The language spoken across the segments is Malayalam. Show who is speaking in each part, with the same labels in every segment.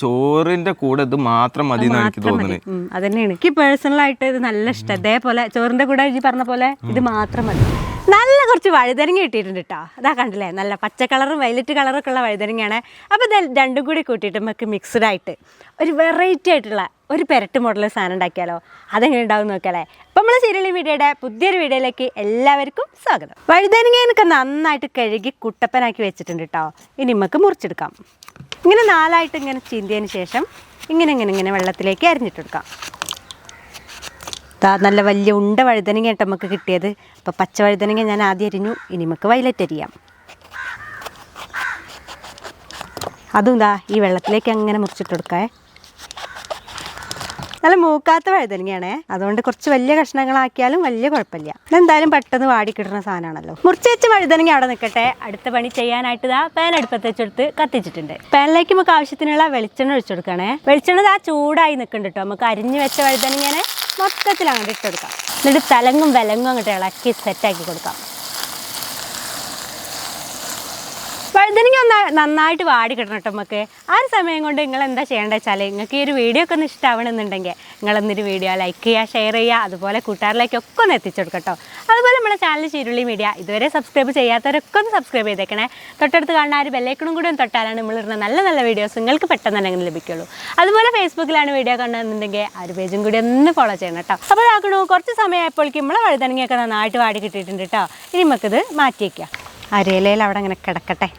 Speaker 1: ചോറിന്റെ കൂടെ ഇത് മാത്രം മതി എന്നാണ് എനിക്ക് തോന്നുന്നത്.
Speaker 2: അതന്നെയാണ് എനിക്ക് പേഴ്സണൽ ആയിട്ട് ഇത് നല്ല ഇഷ്ടം. അതേപോലെ ചോറിന്റെ കൂടെ ഈ പറഞ്ഞ പോലെ ഇത് മാത്രം മതി. നല്ല കുറച്ച് വഴുതനങ്ങ കിട്ടിയിട്ടുണ്ട് കേട്ടോ അതാ കണ്ടില്ലേ? നല്ല പച്ച കളറും വയലറ്റ് കളറും ഒക്കെ ഉള്ള വഴുതനങ്ങയാണ്. അപ്പോൾ ഇത് രണ്ടും കൂടി കൂട്ടിയിട്ട് നമുക്ക് മിക്സ്ഡ് ആയിട്ട് ഒരു വെറൈറ്റി ആയിട്ടുള്ള ഒരു പെരട്ട് മോഡൽ സാധനം ഉണ്ടാക്കിയാലോ? അതെങ്ങനെ ഉണ്ടാവും നോക്കിയാലേ. അപ്പം നമ്മൾ സീരിയൽ വീഡിയോയുടെ പുതിയൊരു വീഡിയോയിലേക്ക് എല്ലാവർക്കും സ്വാഗതം. വഴുതനങ്ങയൊക്കെ നന്നായിട്ട് കഴുകി കുട്ടപ്പനാക്കി വെച്ചിട്ടുണ്ട് കേട്ടോ ഇനി നമുക്ക് മുറിച്ചെടുക്കാം. ഇങ്ങനെ നാലായിട്ട് ഇങ്ങനെ ചീന്തിയതിന് ശേഷം ഇങ്ങനെ ഇങ്ങനെ ഇങ്ങനെ വെള്ളത്തിലേക്ക് അരിഞ്ഞിട്ടെടുക്കാം നല്ല വലിയ ഉണ്ട വഴുതനങ്ങ കേട്ടോ നമുക്ക് കിട്ടിയത്. അപ്പോൾ പച്ച വഴുതനങ്ങ ഞാൻ ആദ്യം അരിഞ്ഞു. ഇനി നമുക്ക് വയലറ്റ് അരിയാം. അതും ദാ ഈ വെള്ളത്തിലേക്ക് അങ്ങനെ മുറിച്ചിട്ടെടുക്കേ നല്ല മൂക്കാത്ത വഴുതനങ്ങയാണേ. അതുകൊണ്ട് കുറച്ച് വലിയ കഷ്ണങ്ങളാക്കിയാലും വലിയ കുഴപ്പമില്ല. ഇതെന്തായാലും പെട്ടെന്ന് വാടി കിട്ടുന്ന സാധനമാണല്ലോ. മുറിച്ച് വെച്ച വഴുതനങ്ങ അവിടെ നിൽക്കട്ടെ അടുത്ത പണി ചെയ്യാനായിട്ട് ഇതാ പാൻ അടുപ്പത്ത് വെച്ചെടുത്ത് കത്തിച്ചിട്ടുണ്ട്. പാനിലേക്ക് നമുക്ക് ആവശ്യത്തിനുള്ള വെളിച്ചെണ്ണ ഒഴിച്ചു കൊടുക്കണേ. വെളിച്ചെണ്ണ ഇതാ ചൂടായി നിൽക്കുന്നുണ്ട് കേട്ടോ നമുക്ക് അരിഞ്ഞു വെച്ച വഴുതനങ്ങനെ മൊത്തത്തിൽ അങ്ങോട്ട് ഇട്ട് കൊടുക്കാം. എന്നിട്ട് തലങ്ങും വിലങ്ങും അങ്ങോട്ട് ഇളക്കി സെറ്റാക്കി കൊടുക്കാം. വഴുതനങ്ങ ഒന്ന് നന്നായിട്ട് വാടി കിട്ടണം കേട്ടോ നമുക്ക് ആ ഒരു സമയം കൊണ്ട് നിങ്ങൾ എന്താ ചെയ്യേണ്ടത് വെച്ചാൽ നിങ്ങൾക്ക് ഈ ഒരു വീഡിയോ ഒക്കെ ഒന്ന് നിങ്ങൾ നിങ്ങളൊന്നൊരു വീഡിയോ ലൈക്ക് ചെയ്യുക ഷെയർ ചെയ്യുക അതുപോലെ കൂട്ടുകാരിലേക്കൊക്കെ ഒന്ന് എത്തിച്ചു കൊടുക്കട്ടോ അതുപോലെ നമ്മുടെ ചാനൽ ചീരുള്ളി മീഡിയ ഇതുവരെ സബ്സ്ക്രൈബ് ചെയ്യാത്തവരൊക്കെ ഒന്ന് സബ്സ്ക്രൈബ് ചെയ്തേക്കണേ. തൊട്ടടുത്ത് കാണുന്ന ആ ഒരു ബെല്ലൈക്കണും കൂടി ഒന്ന് തൊട്ടാലാണ് ഇരുന്ന നല്ല നല്ല വീഡിയോസ് നിങ്ങൾക്ക് പെട്ടെന്ന് തന്നെ ലഭിക്കുള്ളൂ. അതുപോലെ ഫേസ്ബുക്കിലാണ് വീഡിയോ കണ്ടതെന്നുണ്ടെങ്കിൽ ആ ഒരു പേജും കൂടി ഒന്ന് ഫോളോ ചെയ്യണം കേട്ടോ. അപ്പോൾ ഇതാക്കണു കുറച്ച് സമയമായപ്പോഴേക്കും നമ്മളെ വഴുതനങ്ങയൊക്കെ നന്നായിട്ട് വാടി കിട്ടിയിട്ടുണ്ട് കേട്ടോ. ഇനി നമുക്കിത് മാറ്റി വയ്ക്കാം അരയിലയിൽ അവിടെ അങ്ങനെ കിടക്കട്ടെ.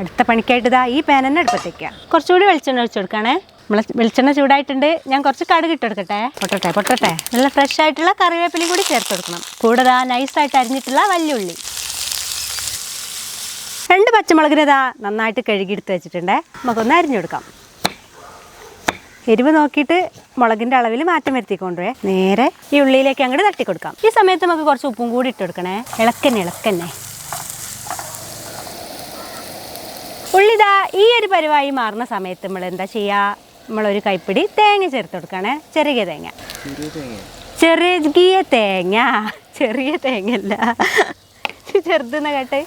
Speaker 2: അടുത്ത പണിക്കായിട്ട് ഈ പാൻ തന്നെ അടുപ്പത്തേക്കുക കുറച്ചുകൂടി വെളിച്ചെണ്ണ ഒഴിച്ചു കൊടുക്കണേ. നമ്മളെ വെളിച്ചെണ്ണ ചൂടായിട്ടുണ്ട്. ഞാൻ കുറച്ച് കടുക് ഇട്ട് കൊടുക്കട്ടെ. പൊട്ടട്ടെ പൊട്ടട്ടെ. നല്ല ഫ്രഷ് ആയിട്ടുള്ള കറിവേപ്പിലയും കൂടി ചേർത്ത് കൊടുക്കണം. കൂടുതലാ നൈസ് നൈസായിട്ട് അരിഞ്ഞിട്ടുള്ള വല്യുള്ളി രണ്ട് പച്ചമുളകിന് ഇതാ നന്നായിട്ട് കഴുകിയെടുത്ത് വെച്ചിട്ടുണ്ട്. നമുക്കൊന്ന് അരിഞ്ഞു കൊടുക്കാം. എരിവ് നോക്കിയിട്ട് മുളകിന്റെ അളവിൽ മാറ്റം വരുത്തിക്കൊണ്ടുവേ. നേരെ ഈ ഉള്ളിയിലേക്ക് അങ്ങോട്ട് തട്ടി കൊടുക്കാം ഈ സമയത്ത് നമുക്ക് കുറച്ച് ഉപ്പും കൂടി ഇട്ട് കൊടുക്കണേ. ഇളക്കന്നെ ഇളക്കന്നെ. ഉള്ളിതാ ഈ ഒരു പരിവായി മാറുന്ന സമയത്ത് നമ്മൾ എന്താ ചെയ്യുക നമ്മളൊരു കൈപ്പിടി തേങ്ങ ചേർത്ത് കൊടുക്കണേ. ചെറിയ തേങ്ങ. ചെറിയ തേങ്ങ. ചെറിയ തേങ്ങയല്ല. ചെറുതെന്ന് കേട്ടെ.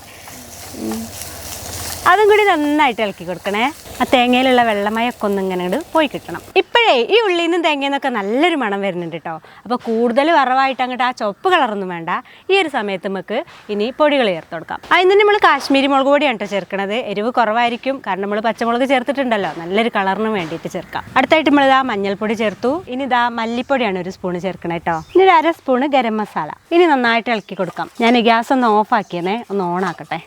Speaker 2: അതും കൂടി നന്നായിട്ട് ഇളക്കി കൊടുക്കണേ. ആ തേങ്ങയിലുള്ള വെള്ളമയൊക്കെ ഒന്ന് ഇങ്ങനെ പോയി കിട്ടണം. ഇപ്പോഴേ ഈ ഉള്ളിൽ നിന്നും തേങ്ങയെന്നൊക്കെ നല്ലൊരു മണം വരുന്നുണ്ട് കേട്ടോ അപ്പോൾ കൂടുതൽ വറവായിട്ട് അങ്ങോട്ട് ആ ചുവപ്പ് കളറൊന്നും വേണ്ട. ഈ ഒരു സമയത്ത് നമുക്ക് ഇനി പൊടികൾ ചേർത്ത് കൊടുക്കാം. അതിന് നമ്മൾ കാശ്മീരി മുളക് പൊടിയാണ് കേട്ടോ ചേർക്കണത്. എരിവ് കുറവായിരിക്കും. കാരണം നമ്മൾ പച്ചമുളക് ചേർത്തിട്ടുണ്ടല്ലോ. നല്ലൊരു കളറിന് വേണ്ടിയിട്ട് ചേർക്കാം. അടുത്തായിട്ട് നമ്മൾ ഇതാ മഞ്ഞൾപ്പൊടി ചേർത്തു. ഇനി ഇതാ മല്ലിപ്പൊടിയാണ് ഒരു സ്പൂണ് ചേർക്കണേ കേട്ടോ ഇനി ഒരു അര സ്പൂണ് ഗരം മസാല. ഇനി നന്നായിട്ട് ഇളക്കി കൊടുക്കാം. ഞാൻ ഗ്യാസ് ഒന്ന് ഓഫ് ആക്കിയേ ഒന്ന് ഓൺ ആക്കട്ടെ.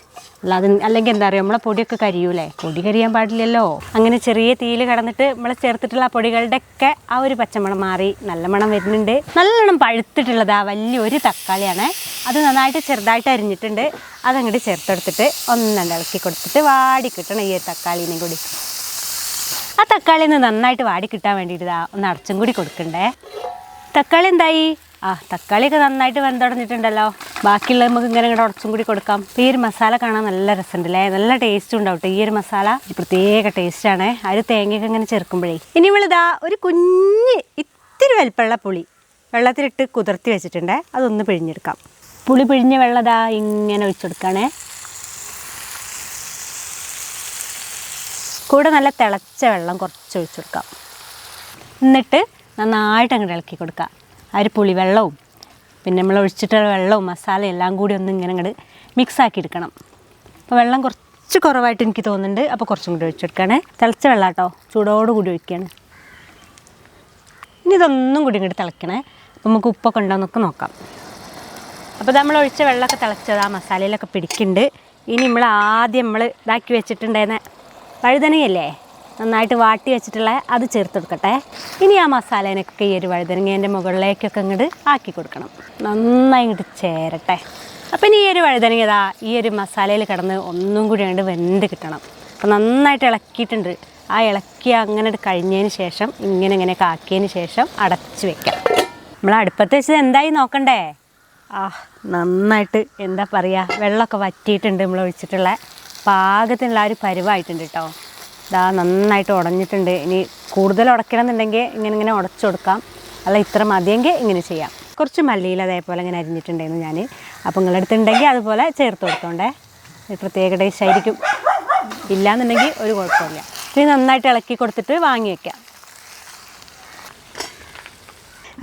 Speaker 2: അത് അല്ലെങ്കിൽ എന്താ പറയുക നമ്മളെ പൊടിയൊക്കെ കരിയൂലേ. പൊടി കരിയാൻ പാടില്ലല്ലോ. അങ്ങനെ ചെറിയ തീയിൽ കടന്നിട്ട് നമ്മൾ ചേർത്തിട്ടുള്ള ആ ഒക്കെ ആ ഒരു പച്ചമണം മാറി നല്ല മണം വരുന്നുണ്ട്. നല്ലോണം പഴുത്തിട്ടുള്ളത് ആ വലിയൊരു തക്കാളിയാണ്. അത് നന്നായിട്ട് ചെറുതായിട്ട് അരിഞ്ഞിട്ടുണ്ട്. അതങ്ങോട്ട് ചേർത്തെടുത്തിട്ട് ഒന്നണ്ട് ഇളക്കി കൊടുത്തിട്ട് വാടി കിട്ടണം ഈ തക്കാളീനെയും കൂടി. ആ തക്കാളി ഒന്ന് നന്നായിട്ട് വാടി വേണ്ടിയിട്ട് ഇതാ ഒന്ന് അടച്ചും കൂടി കൊടുക്കണ്ടേ. തക്കാളി എന്തായി? ആ തക്കാളിയൊക്കെ നന്നായിട്ട് വെന്തുടഞ്ഞിട്ടുണ്ടല്ലോ ബാക്കിയുള്ള നമുക്ക് ഇങ്ങനെ ഇങ്ങോട്ട് ഉടച്ചും കൂടി കൊടുക്കാം. ഈ ഒരു മസാല കാണാൻ നല്ല രസമുണ്ട് അല്ലേ? നല്ല ടേസ്റ്റ് ഉണ്ടാവും ഈ ഒരു മസാല ഒരു പ്രത്യേക ടേസ്റ്റാണ് ആ ഒരു തേങ്ങയൊക്കെ ഇങ്ങനെ ചേർക്കുമ്പോഴേ ഇനി നമ്മളിതാ ഒരു കുഞ്ഞ് ഇത്തിരി വലിപ്പമുള്ള പുളി വെള്ളത്തിലിട്ട് കുതിർത്തി വെച്ചിട്ടുണ്ട്. അതൊന്ന് പിഴിഞ്ഞെടുക്കാം. പുളി പിഴിഞ്ഞ വെള്ളതാ ഇങ്ങനെ ഒഴിച്ചെടുക്കണേ കൂടെ നല്ല തിളച്ച വെള്ളം കുറച്ച് ഒഴിച്ചു കൊടുക്കാം. എന്നിട്ട് നന്നായിട്ട് അങ്ങോട്ട് ഇളക്കി കൊടുക്കുക ആ ഒരു പുളി വെള്ളവും പിന്നെ നമ്മൾ ഒഴിച്ചിട്ടുള്ള വെള്ളവും മസാല എല്ലാം കൂടി ഒന്ന് ഇങ്ങനെ അങ്ങോട്ട് മിക്സ് ആക്കി എടുക്കണം. അപ്പോൾ വെള്ളം കുറച്ച് കുറവായിട്ട് എനിക്ക് തോന്നുന്നുണ്ട്. അപ്പോൾ കുറച്ചും കൂടി ഒഴിച്ചെടുക്കണേ തിളച്ച വെള്ളം കേട്ടോ ചൂടോട് കൂടി ഒഴിക്കുകയാണ് ഇനി ഇതൊന്നും കൂടി ഇങ്ങോട്ട് തിളയ്ക്കണേ അപ്പോൾ നമുക്ക് ഉപ്പൊക്കെ ഉണ്ടോ എന്നൊക്കെ നോക്കാം. അപ്പോൾ നമ്മൾ ഒഴിച്ച വെള്ളമൊക്കെ തിളച്ചത്. ആ മസാലയിലൊക്കെ പിടിക്കുന്നുണ്ട്. ഇനി നമ്മൾ ആദ്യം നമ്മൾ ഇതാക്കി വെച്ചിട്ടുണ്ടായിരുന്ന വഴുതനങ്ങയല്ലേ നന്നായിട്ട് വാട്ടി വെച്ചിട്ടുള്ള അത് ചേർത്ത് കൊടുക്കട്ടെ. ഇനി ആ മസാലേനൊക്കെ ഈ ഒരു വഴുതനങ്ങേന്റെ മുകളിലേക്കൊക്കെ ഇങ്ങോട്ട് ആക്കി കൊടുക്കണം. നന്നായി ഇങ്ങോട്ട് ചേരട്ടെ. അപ്പം ഇനി ഈ ഒരു വഴുതനങ്ങ ഇതാ ഈ ഒരു മസാലയിൽ കിടന്ന് ഒന്നും കൂടി അങ്ങോട്ട് വെന്ത് കിട്ടണം. അപ്പം നന്നായിട്ട് ഇളക്കിയിട്ടുണ്ട്. ആ ഇളക്കി അങ്ങനെ കഴിഞ്ഞതിന് ശേഷം ഇങ്ങനെ ഇങ്ങനെയൊക്കെ ആക്കിയതിന് ശേഷം അടച്ചു വെക്കാം. നമ്മൾ അടുപ്പത്ത് വെച്ചത് എന്തായി നോക്കണ്ടേ? ആ നന്നായിട്ട് എന്താ പറയുക വെള്ളമൊക്കെ വറ്റിയിട്ടുണ്ട് നമ്മൾ ഒഴിച്ചിട്ടുള്ള. പാകത്തിനുള്ള ഒരു പരുവായിട്ടുണ്ട് കേട്ടോ ഇതാ നന്നായിട്ട് ഉടഞ്ഞിട്ടുണ്ട്. ഇനി കൂടുതൽ ഉടക്കണം എന്നുണ്ടെങ്കിൽ ഇങ്ങനെ ഇങ്ങനെ ഉടച്ചു കൊടുക്കാം. അല്ല ഇത്ര മതിയെങ്കിൽ ഇങ്ങനെ ചെയ്യാം. കുറച്ച് മല്ലിയിൽ അതേപോലെ ഇങ്ങനെ അരിഞ്ഞിട്ടുണ്ടായിരുന്നു ഞാൻ അപ്പോൾ നിങ്ങളുടെ അതുപോലെ ചേർത്ത് കൊടുത്തോണ്ടേ. പ്രത്യേക ടേസ്റ്റ് ആയിരിക്കും. ഇല്ലാന്നുണ്ടെങ്കിൽ ഒരു കുഴപ്പമില്ല. ഇനി നന്നായിട്ട് ഇളക്കി കൊടുത്തിട്ട് വാങ്ങി വെക്കാം.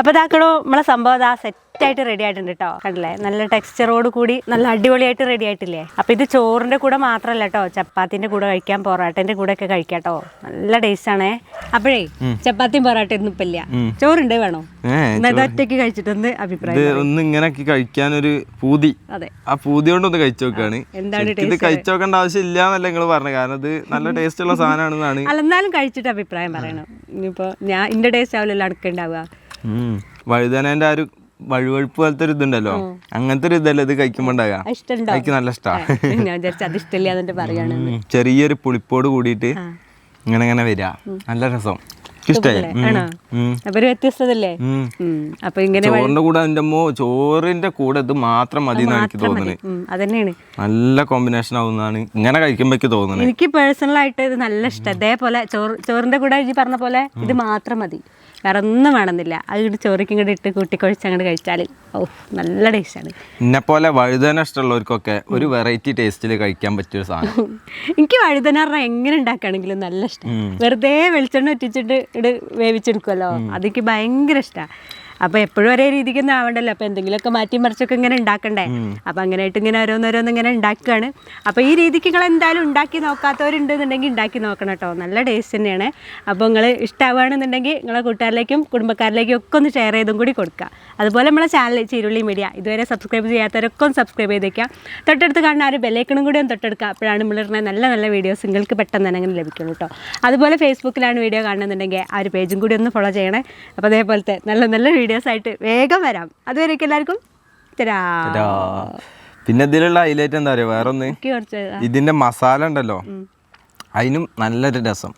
Speaker 2: അപ്പോൾ ഇതാക്കണോ നമ്മളെ സംഭവം ഇതാ സെറ്റായിട്ട് റെഡി ആയിട്ടുണ്ട് കേട്ടോ കണ്ടില്ലേ? നല്ല ടെക്സ്ചറോട് കൂടി നല്ല അടിപൊളിയായിട്ട് റെഡി ആയിട്ടില്ലേ? അപ്പോൾ ഇത് ചോറിന്റെ കൂടെ മാത്രമല്ല കേട്ടോ ചപ്പാത്തിന്റെ കൂടെ കഴിക്കാം പൊറാട്ടേന്റെ കൂടെ ഒക്കെ കഴിക്കാം കേട്ടോ നല്ല ടേസ്റ്റ് ആണേ. അപ്പോഴേ ചപ്പാത്തിയും പൊറാട്ടയും ഒന്നും ഇപ്പം ഇല്ല ചോറുണ്ട് വേണോ? ഒറ്റയ്ക്ക് കഴിച്ചിട്ടൊന്ന് അഭിപ്രായം
Speaker 1: ഒന്ന് ഒരു പൂതി.
Speaker 2: അതെ.
Speaker 1: ആ പൂതി കൊണ്ട് ഒന്ന് കഴിച്ചു നോക്കാണ്.
Speaker 2: എന്താണ്
Speaker 1: ഇത് കഴിച്ചു നോക്കേണ്ട ആവശ്യം ഇല്ല എന്നല്ല നിങ്ങൾ പറഞ്ഞു കാരണം ഇത് നല്ല ടേസ്റ്റ് ഉള്ള സാധനമാണെന്നാണ്.
Speaker 2: അല്ല എന്നാലും കഴിച്ചിട്ട് അഭിപ്രായം പറയണം. ഇനിയിപ്പോ ഞാൻ ഇന്റെ ടേസ്റ്റ് ആവില്ലല്ലോ അടുക്കുണ്ടാവുക.
Speaker 1: വഴുതനേന്റെ ആ ഒരു വഴുവഴുപ്പ് പോലത്തെ ഒരു ഇതുണ്ടല്ലോ. അങ്ങനത്തെ ഒരു ഇതല്ലേ ഇത് കഴിക്കുമ്പോ ഉണ്ടാകാം എനിക്ക് നല്ല ഇഷ്ടമാണ് ചെറിയൊരു പുളിപ്പോട് കൂടിയിട്ട് ഇങ്ങനെ ഇങ്ങനെ വരിക. നല്ല രസം. ചോറിന്റെ കൂടെ അമ്മോ ചോറിന്റെ കൂടെ ഇത് മാത്രം മതി എന്നാണ് എനിക്ക് തോന്നുന്നത്. നല്ല കോമ്പിനേഷൻ ആവുന്നതാണ്. ഇങ്ങനെ കഴിക്കുമ്പോ എനിക്ക് തോന്നുന്നത്.
Speaker 2: എനിക്ക് പേഴ്സണൽ ആയിട്ട് ഇത് നല്ല ഇഷ്ടം. ഇതേപോലെ ചോറ് ചോറിന്റെ കൂടെ ഈ പറഞ്ഞ പോലെ ഇത് മാത്രം മതി. വേറെ ഒന്നും വേണമെന്നില്ല. അത് ഇങ്ങോട്ട് ചോറിക്ക് ഇങ്ങോട്ട് ഇട്ട് കൂട്ടിക്കൊഴിച്ച് അങ്ങോട്ട് കഴിച്ചാൽ ഓ നല്ല ടേസ്റ്റാണ്.
Speaker 1: എന്നെ പോലെ വഴുതന ഇഷ്ടമുള്ളവർക്കൊക്കെ ഒരു വെറൈറ്റി ടേസ്റ്റിൽ കഴിക്കാൻ പറ്റിയ ഒരു സാധനം.
Speaker 2: എനിക്ക് വഴുതനാറ എങ്ങനെ ഉണ്ടാക്കുകയാണെങ്കിലും നല്ല ഇഷ്ടം. വെറുതെ വെളിച്ചെണ്ണ ഒറ്റിച്ചിട്ട് ഇട് വേവിച്ചെടുക്കുമല്ലോ അതെനിക്ക് ഭയങ്കര ഇഷ്ടമാണ് അപ്പോൾ എപ്പോഴും ഒരേ രീതിക്കൊന്നും ആവണ്ടല്ലോ. അപ്പോൾ എന്തെങ്കിലുമൊക്കെ മാറ്റി മറിച്ചൊക്കെ ഇങ്ങനെ ഉണ്ടാക്കണ്ടേ? അപ്പോൾ അങ്ങനെ ആയിട്ട് ഇങ്ങനെ ഓരോന്നോരോന്ന് ഇങ്ങനെ ഉണ്ടാക്കുകയാണ് അപ്പോൾ ഈ രീതിക്ക് നിങ്ങൾ എന്തായാലും ഉണ്ടാക്കി നോക്കാത്തവരുണ്ടെന്നുണ്ടെങ്കിൽ ഉണ്ടാക്കി നോക്കണം കേട്ടോ. നല്ല ടേസ്റ്റ് തന്നെയാണ്. അപ്പോൾ നിങ്ങൾ ഇഷ്ടമാവുകയാണെന്നുണ്ടെങ്കിൽ നിങ്ങളെ കൂട്ടുകാരിലേക്കും കുടുംബക്കാരിലേക്കും ഒക്കെ ഒന്ന് ഷെയർ ചെയ്തും കൂടി കൊടുക്കുക. അതുപോലെ നമ്മളെ ചാനൽ ചീരുള്ളി മീഡിയ ഇതുവരെ സബ്സ്ക്രൈബ് ചെയ്യാത്തവരൊക്കെ ഒന്ന് സബ്സ്ക്രൈബ് ചെയ്തേക്കാം തൊട്ടടുത്ത് കാണുന്ന ആ ഒരു ബെല്ലൈക്കണും കൂടി ഒന്ന് തൊട്ടെടുക്കുക. അപ്പോഴാണ് നമ്മൾ നമ്മളിടുന്ന നല്ല നല്ല വീഡിയോസ് നിങ്ങൾക്ക് പെട്ടെന്ന് തന്നെ അങ്ങനെ ലഭിക്കുള്ളൂ കേട്ടോ. അതുപോലെ ഫേസ്ബുക്കിലാണ് വീഡിയോ കാണുന്നുണ്ടെങ്കിൽ ആ ഒരു പേജും കൂടി ഒന്ന് ഫോളോ ചെയ്യണേ. അപ്പോൾ അതേപോലത്തെ നല്ല നല്ല വീഡിയോസ് ആയിട്ട് വേഗം വരാം. അതുവരെ എല്ലാവർക്കും തരാ.
Speaker 1: പിന്നെ ഇതിലുള്ള ഹൈലൈറ്റ് എന്താ പറയുക വേറെ ഒന്ന്
Speaker 2: എനിക്ക് കുറച്ച്
Speaker 1: ഇതിന്റെ മസാല ഉണ്ടല്ലോ. അതിനും നല്ലൊരു രസം.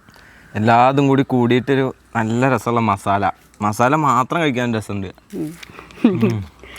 Speaker 1: എല്ലാതും കൂടി കൂടിയിട്ടൊരു നല്ല രസമുള്ള മസാല മസാല മാത്രം കഴിക്കാൻ രസമുണ്ട്.